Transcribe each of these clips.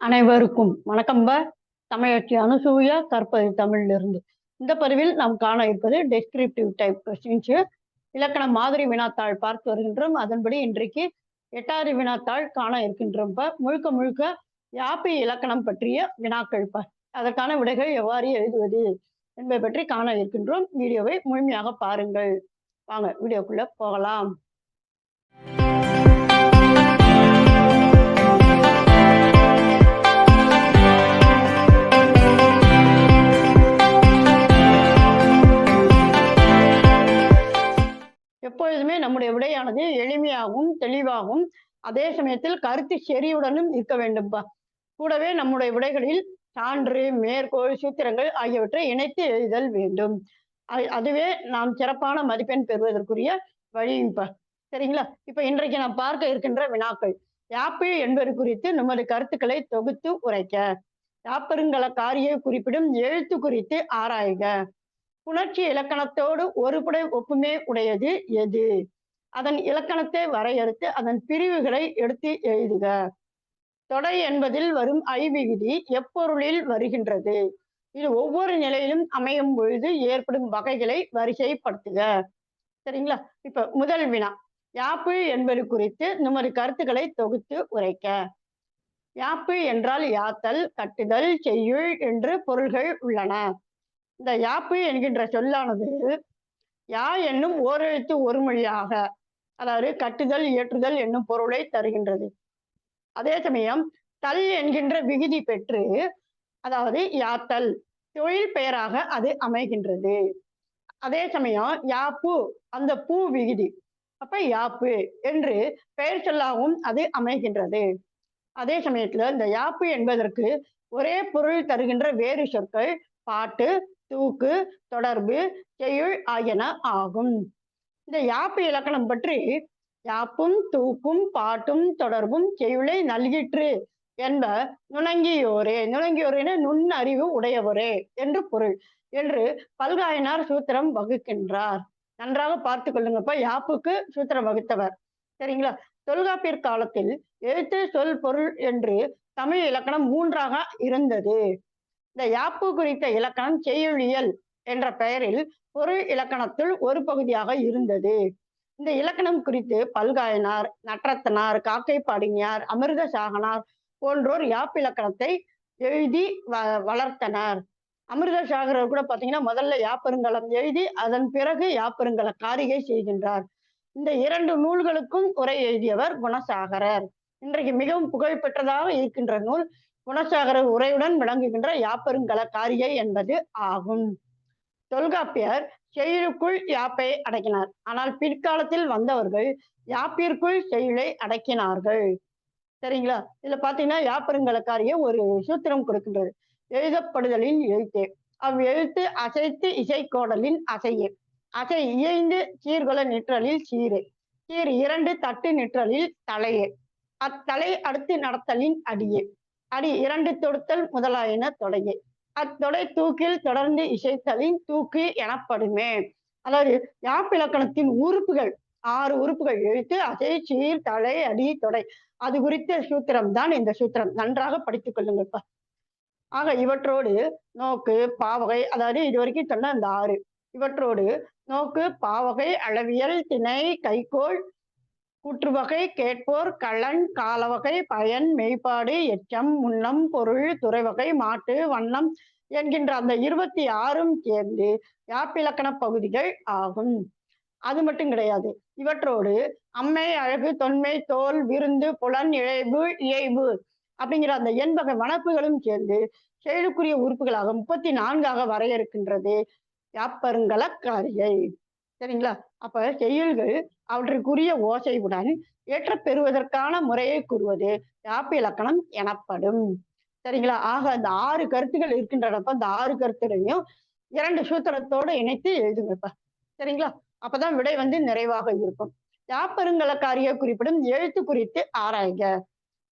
அனைவருக்கும் வணக்கம்ப தமிழச்சி அனுசூயா கற்பது தமிழிலிருந்து. இந்த பதிவில் நாம் காண இருப்பது டெஸ்கிரிப்டிவ் டைப் கொஸ்டின்ஸ் இலக்கண மாதிரி வினாத்தாள் பார்த்து வருகின்றோம். அதன்படி இன்றைக்கு எட்டாறு வினாத்தாள் காண இருக்கின்றோம் ப. முழுக்க முழுக்க யாப்பி இலக்கணம் பற்றிய வினாக்கள் ப. அதற்கான விடைகள் எவ்வாறு எழுதுவது என்பதை பற்றி காண இருக்கின்றோம். வீடியோவை முழுமையாக பாருங்கள். வாங்க வீடியோக்குள்ள போகலாம். எப்பொழுதுமே நம்முடைய விடையானது எளிமையாகவும் தெளிவாகவும் அதே சமயத்தில் கருத்து செறிவுடனும் இருக்க வேண்டும்பா. கூடவே நம்முடைய விடைகளில் சான்று மேற்கோள் சூத்திரங்கள் ஆகியவற்றை இணைத்து எழுதல் வேண்டும். அது- அதுவே நாம் சிறப்பான மதிப்பெண் பெறுவதற்குரிய வழியும்பா. சரிங்களா? இப்ப இன்றைக்கு நாம் பார்க்க இருக்கின்ற வினாக்கள். யாப்பு என்பது குறித்து நமது கருத்துக்களை தொகுத்து உரைக்க. யாப்பருங்கல காரியை குறிப்பிடும் எழுத்து குறித்து ஆராய்க. புணர்ச்சி இலக்கணத்தோடு ஒருபடை ஒப்புமே உடையது எது? அதன் இலக்கணத்தை வரையறுத்து அதன் பிரிவுகளை எடுத்து எழுதுக. தொடை என்பதில் வரும் ஐவிகுதி எப்பொருளில் வருகின்றது. இது ஒவ்வொரு நிலையிலும் அமையும் பொழுது ஏற்படும் வகைகளை வரிசைப்படுத்துக. சரிங்களா? இப்ப முதல் வினா. யாப்பு என்பது குறித்து நமது கருத்துக்களை தொகுத்து உரைக்க. யாப்பு என்றால் யாத்தல் கட்டுதல் செய்யுள் என்று பொருள்கள் உள்ளன. இந்த யாப்பு என்கின்ற சொல்லானது யா என்னும் ஓரெழுத்து ஒரு மொழியாக அதாவது கட்டுதல் இயற்றுதல் என்னும் பொருளை தருகின்றது. அதே சமயம் தல் என்கின்ற விகுதி பெற்று அதாவது யாத்தல் தொழில் பெயராக அது அமைகின்றது. அதே சமயம் யாப்பு அந்த பூ விகுதி அப்ப யாப்பு என்று பெயர் சொல்லாகவும் அது அமைகின்றது. அதே சமயத்துல இந்த யாப்பு என்பதற்கு ஒரே பொருள் தருகின்ற வேறு சொற்கள் பாட்டு தூக்கு தொடர்பு செய்யுள் ஆகியன ஆகும். இந்த யாப்பு இலக்கணம் பற்றி யாப்பும் தூக்கும் பாட்டும் தொடர்பும் செய்யுளை நல்கிற்று என்ப நுணங்கியோரே. நுணங்கியோரேன நுண்ணறிவு உடையவரே என்று பொருள் என்று பல்காயனார் சூத்திரம் வகுக்கின்றார். நன்றாக பார்த்து கொள்ளுங்கப்ப. யாப்புக்கு சூத்திரம் வகுத்தவர். சரிங்களா? தொல்காப்பியர் காலத்தில் எழுத்து சொல் பொருள் என்று தமிழ் இலக்கணம் மூன்றாக இருந்தது. இந்த யாப்பு குறித்த இலக்கணம் செய்யுளியல் என்ற பெயரில் பொருள் இலக்கணத்தில் ஒரு பகுதியாக இருந்தது. இந்த இலக்கணம் குறித்து பல்காயனார் நற்றத்தனார் காக்கை பாடினியார் அமிர்த சாகனார் போன்றோர் யாப்பிலக்கணத்தை எழுதி வ வளர்த்தனர். அமிர்த சாகரர் கூட பார்த்தீங்கன்னா முதல்ல யாப்பெருங்கலம் எழுதி அதன் பிறகு யாப்பெருங்கல காரிகை செய்கின்றார். இந்த இரண்டு நூல்களுக்கும் உரை எழுதியவர் குணசாகரர். இன்றைக்கு மிகவும் புகழ்பெற்றதாக இருக்கின்ற நூல் குணசாகரர் உரையுடன் விளங்குகின்ற யாப்பெருங்கல என்பது ஆகும். தொல்காப்பியர் செயலுக்குள் யாப்பை அடக்கினார். ஆனால் பிற்காலத்தில் வந்தவர்கள் யாப்பிற்குள் செயலை அடக்கினார்கள். சரிங்களா? இதுல பாத்தீங்கன்னா யாப்பெருங்கலக்காரிய ஒரு சூத்திரம் கொடுக்கின்றது. எழுதப்படுதலின் எழுத்தே. அவ் எழுத்து அசைத்து இசைக்கோடலின் அசையே. அசை இயைந்து சீர்குல நிற்றலில் சீரே. சீர் இரண்டு தட்டு நிற்றலில் தலையே. அத்தலை அடுத்து நடத்தலின் அடியே. அடி இரண்டு தொடுத்தல் முதலாயின தொடையே. அத்தொடை தூக்கில் தொடர்ந்து இசைத்தலின் தூக்கு எனப்படுமே. அதாவது யாப்பிலக்கணத்தின் உறுப்புகள் ஆறு உறுப்புகள் எழுத்து அசை சீர் தலை அடி தொடை. அது குறித்த சூத்திரம் தான் இந்த சூத்திரம். நன்றாக படித்துக் கொள்ளுங்கள் ஆக இவற்றோடு நோக்கு பாவகை அதாவது இது வரைக்கும் சொன்ன அந்த ஆறு. இவற்றோடு நோக்கு பாவகை அளவியல் திணை கைகோள் கூற்றுவகை கேட்போர் கலன் காலவகை பயன் மெய்ப்பாடு எச்சம் முன்னம் பொருள் துறைவகை மாட்டு வண்ணம் என்கின்ற அந்த இருபத்தி ஆறும் சேர்ந்து யாப்பிலக்கண பகுதிகள் ஆகும். அது மட்டும் கிடையாது. இவற்றோடு அம்மை அழகு தொன்மை தோல் விருந்து புலன் இழைவு இயைவு அப்படிங்கிற அந்த எண்பகை வனப்புகளும் சேர்ந்து செயலுக்குரிய உறுப்புகளாக முப்பத்தி நான்காக வரையறுக்கின்றது. யாப்பருங்கலக்காரியை. சரிங்களா? அப்ப செய்யுள்கள் அவற்றுக்குரிய ஓசையுடன் ஏற்ற பெறுவதற்கான முறையை கூறுவது. யாப்பு இலக்கணம் எனப்படும். சரிங்களா? ஆக அந்த ஆறு கருத்துகள் இருக்கின்றனப்ப அந்த ஆறு கருத்துகளையும் இரண்டு சூத்திரத்தோடு இணைத்து எழுதுங்கப்ப. சரிங்களா? அப்பதான் விடை வந்து நிறைவாக இருக்கும். யாப்பெருங்கலக்காரியை குறிப்பிடும் எழுத்து குறித்து ஆராய்க.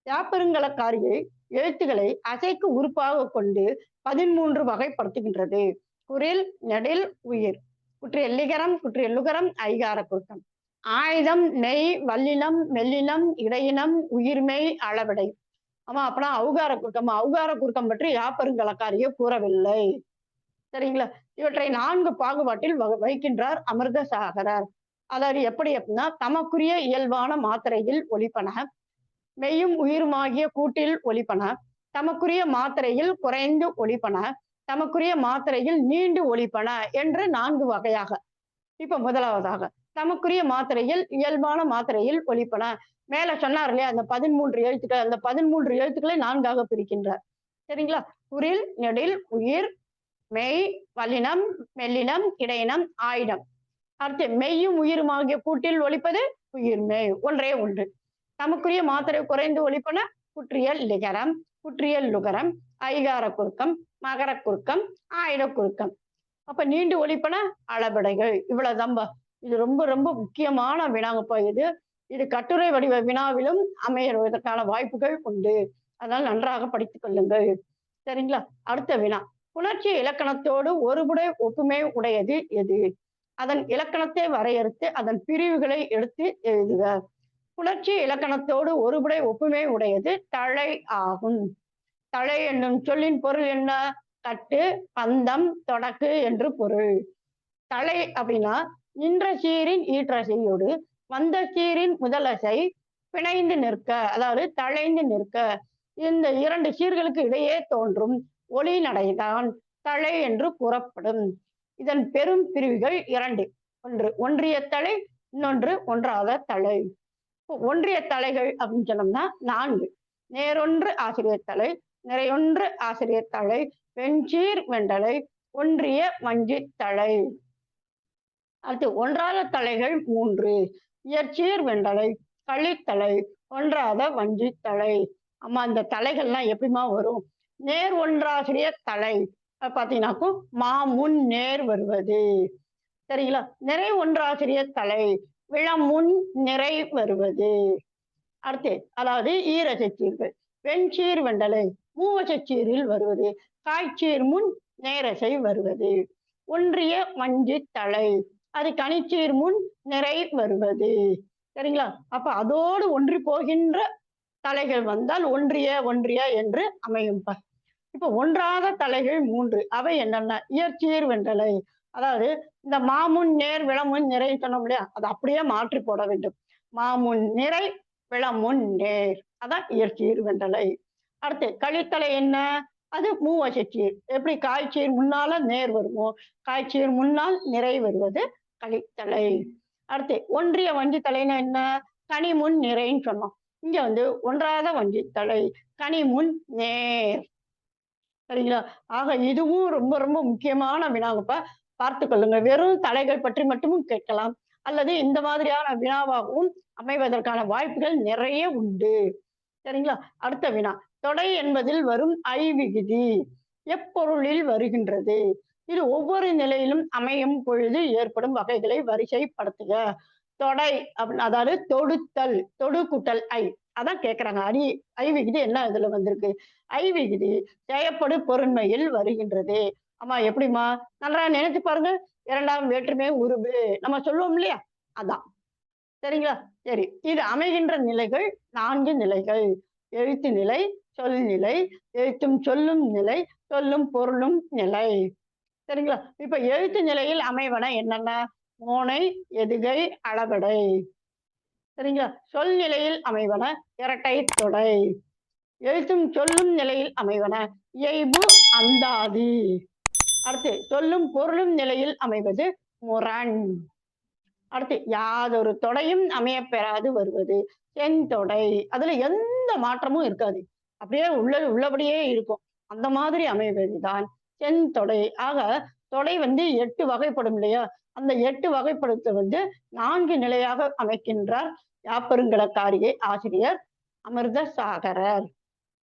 யாப்பெருங்கலக்காரியை எழுத்துக்களை அசைக்கு உறுப்பாக கொண்டு பதிமூன்று வகைப்படுத்துகின்றது. குரில் நெடில் உயிர். குற்று எல்லிகரம் குற்று எல்லுகரம் ஐகார குற்றம் ஆயுதம் நெய் வல்லிலம் மெல்லிலம் இடையினம் உயிர்மை அளவிடை. ஆமா அப்பனா அவுகார குறுக்கம் அவுகார குறுக்கம் பற்றி யாப்பருங்கலக்காரியே கூறவில்லை. சரிங்களா? இவற்றை நான்கு பாகுபாட்டில் வக- வைக்கின்றார் அமிர்த சாகரர் அதாவது எப்படி அப்படின்னா தமக்குரிய இயல்பான மாத்திரையில் ஒலிப்பன. மெய்யும் உயிருமாகிய கூட்டில் ஒலிப்பன. தமக்குரிய மாத்திரையில் குறைந்து ஒலிப்பன. தமக்குரிய மாத்திரையில் நீண்டு ஒழிப்பன என்று நான்கு வகையாக. இப்ப முதலாவதாக தமக்குரிய மாத்திரையில் இயல்பான மாத்திரையில் ஒழிப்பன. மேல சொன்னார் இல்லையா அந்த பதிமூன்று எழுத்துக்கள் அந்த பதிமூன்று எழுத்துக்களை நான்காக பிரிக்கின்றார். சரிங்களா? உரில் நெடில் உயிர் மெய் வல்லினம் மெல்லினம் இடையினம் ஆயினம். அடுத்து மெய்யும் உயிருமாகிய கூட்டில் ஒழிப்பது உயிர் மெய் ஒன்றே ஒன்று தமக்குரிய மாத்திரை குறைந்து ஒழிப்பன குற்றியல் லிகரம் குற்றியல் லுகரம் ஐகார குறுக்கம் மகர குறுக்கம் ஆயுத குறுக்கம். அப்ப நீண்டு ஒழிப்பன அளபடைகள். இவ்வளவுதான்பா. இது ரொம்ப ரொம்ப முக்கியமான வினாங்கப்பா இது. இது கட்டுரை வடிவ வினாவிலும் அமையறதற்கான வாய்ப்புகள் உண்டு. அதனால் நன்றாக படித்துக் கொள்ளுங்கள். சரிங்களா? அடுத்த வினா. புணர்ச்சி இலக்கணத்தோடு ஒருபுடை ஒப்புமை உடையது எது? அதன் இலக்கணத்தை வரையறுத்து அதன் பிரிவுகளை எடுத்து எழுதுக. புணர்ச்சி இலக்கணத்தோடு ஒருபுடை ஒப்புமை உடையது தழை ஆகும். தழை என்னும் சொல்லின் பொருள் என்ன? கட்டு பந்தம் தொடக்கு என்று பொருள். தலை அப்படின்னா நின்ற சீரின் ஈற்றசையோடு வந்த சீரின் முதலசை பிணைந்து நிற்க அதாவது தழைந்து நிற்க. இந்த இரண்டு சீர்களுக்கு இடையே தோன்றும் ஒளி நடைதான். தலை என்று கூறப்படும். இதன் பெரும் பிரிவுகள் இரண்டு. ஒன்று ஒன்றிய தலை இன்னொன்று ஒன்றாத தலை ஒன்றிய தலைகள் அப்படின்னு சொன்னோம்னா நான்கு. நேரொன்று ஆசிரியர் தலை நிறையொன்று ஆசிரியர் தலை வெஞ்சீர் வெண்டலை ஒன்றிய வஞ்சி தலை. அடுத்து ஒன்றாத தலைகள் மூன்று. இயற்சீர் வெண்டலை களித்தலை ஒன்றாத வஞ்சி தலை. ஆமா அந்த தலைகள்லாம் எப்படிமா வரும்? நேர் ஒன்றாசிரியர் தலை. பார்த்தீங்கன்னாக்கும் மா மாமுன் நேர் வருவது. சரிங்களா? நிறை ஒன்றாசிரியர் தலை. விளமுன் நிறை வருவது அடுத்து அதாவது ஈரசச்சீர்கள். வெண்சீர் வெண்டலை மூவசச்சீரில் வருவது. காய்ச்சீர் முன் நேரசை வருவது. ஒன்றிய வஞ்சி தலை அது கனிச்சீர் முன் நிறை வருவது. சரிங்களா? அப்ப அதோடு ஒன்றி போகின்ற தலைகள் வந்தால் ஒன்றிய ஒன்றிய என்று அமையும் பா. இப்ப ஒன்றாத தலைகள் மூன்று. அவை என்னென்ன? இயற்சீர் வெண்டலை அதாவது இந்த மாமுன் நேர் விளமுன் நிறை சொன்னோம் இல்லையா? அதை அப்படியே மாற்றி போட வேண்டும். மாமுன் நிறை விளமுன் நேர். அதான் இயற்சீர் வெண்டலை அடுத்து கழித்தலை என்ன? அது மூவசச்சீர் எப்படி காய்ச்சீர் முன்னால நேர் வருமோ காய்ச்சீர் முன்னால் நிறை வருவது கழித்தலை. அடுத்து ஒன்றிய வஞ்சி தலைன்னா என்ன? கனி முன் நிறைன்னு சொன்னோம். இங்க வந்து ஒன்றாத வஞ்சி தலை கனி முன் நேர். சரிங்களா? ஆக இதுவும் ரொம்ப ரொம்ப முக்கியமான வினாங்கப்ப பார்த்து கொள்ளுங்க வெறும் தலைகள் பற்றி மட்டும் கேட்கலாம். அல்லது இந்த மாதிரியான வினாவாகவும் அமைவதற்கான வாய்ப்புகள் நிறைய உண்டு. சரிங்களா? அடுத்த வினா. தொடை என்பதில் வரும் ஐ விகுதி எப்பொருளில் வருகின்றது? இது ஒவ்வொரு நிலையிலும் அமையும் பொழுது ஏற்படும் வகைகளை வரிசைப்படுத்துக. தொடை அப்படின்னு அதாவது தொடுத்தல் தொடு கூட்டல் ஐ. அதான் கேக்குறாங்க. அரி ஐ விகுதி என்ன இதுல வந்திருக்கு? ஐ விகுதி செயப்படு பொருண்மையில் வருகின்றது. ஆமா எப்படிம்மா? நல்லா நினைச்சு பாருங்க இரண்டாம் வேற்றுமை உருவு நம்ம சொல்லுவோம் இல்லையா? அதான். சரிங்களா? சரி. இது அமைகின்ற நிலைகள் நான்கு நிலைகள். எழுத்து நிலை சொல் நிலை எழுத்தும் சொல்லும் நிலை சொல்லும் பொருளும் நிலை. சரிங்களா? இப்ப எழுத்து நிலையில் அமைவன என்னென்ன? மோனை எதுகை அளவடை சரிங்களா? சொல் நிலையில் அமைவன இரட்டை தொடை. எழுத்தும் சொல்லும் நிலையில் அமைவன இயைபு அந்தாதி. அடுத்து சொல்லும் பொருளும் நிலையில் அமைவது முரண். அடுத்து யாதொரு தொடையும் அமைய பெறாது வருவது செந்தொடை அதுல எந்த மாற்றமும் இருக்காது. அப்படியே உள்ள உள்ளபடியே இருக்கும். அந்த மாதிரி அமைவதுதான் செந்தொடை ஆக தொடை வந்து எட்டு வகைப்படும் இல்லையா? அந்த எட்டு வகைப்படுத்த வந்து நான்கு நிலையாக அமைக்கின்றார் யாப்பெருங்கலக்காரியை ஆசிரியர் அமிர்த சாகரர்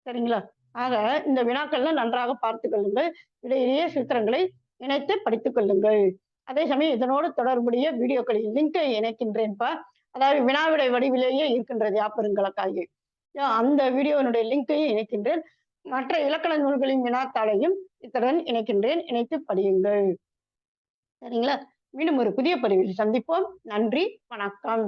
சரிங்களா? ஆக இந்த வினாக்கள்லாம் நன்றாக பார்த்து கொள்ளுங்கள். இடையிலேயே சூத்திரங்களை இணைத்து படித்துக் கொள்ளுங்கள். அதே சமயம் இதனோடு தொடர்புடைய வீடியோக்களின் லிங்கை இணைக்கின்றேன்ப்பா அதாவது வினாவிடை வடிவிலேயே இருக்கின்றது யாப்பெருங்கலக்காரியை அந்த வீடியோனுடைய லிங்கையும் இணைக்கின்றேன். மற்ற இலக்கண நூல்களின் வினாத்தாளையும் இத்துடன் இணைக்கின்றேன். இணைத்து படியுங்கள். சரிங்களா? மீண்டும் ஒரு புதிய பதிவில் சந்திப்போம். நன்றி. வணக்கம்.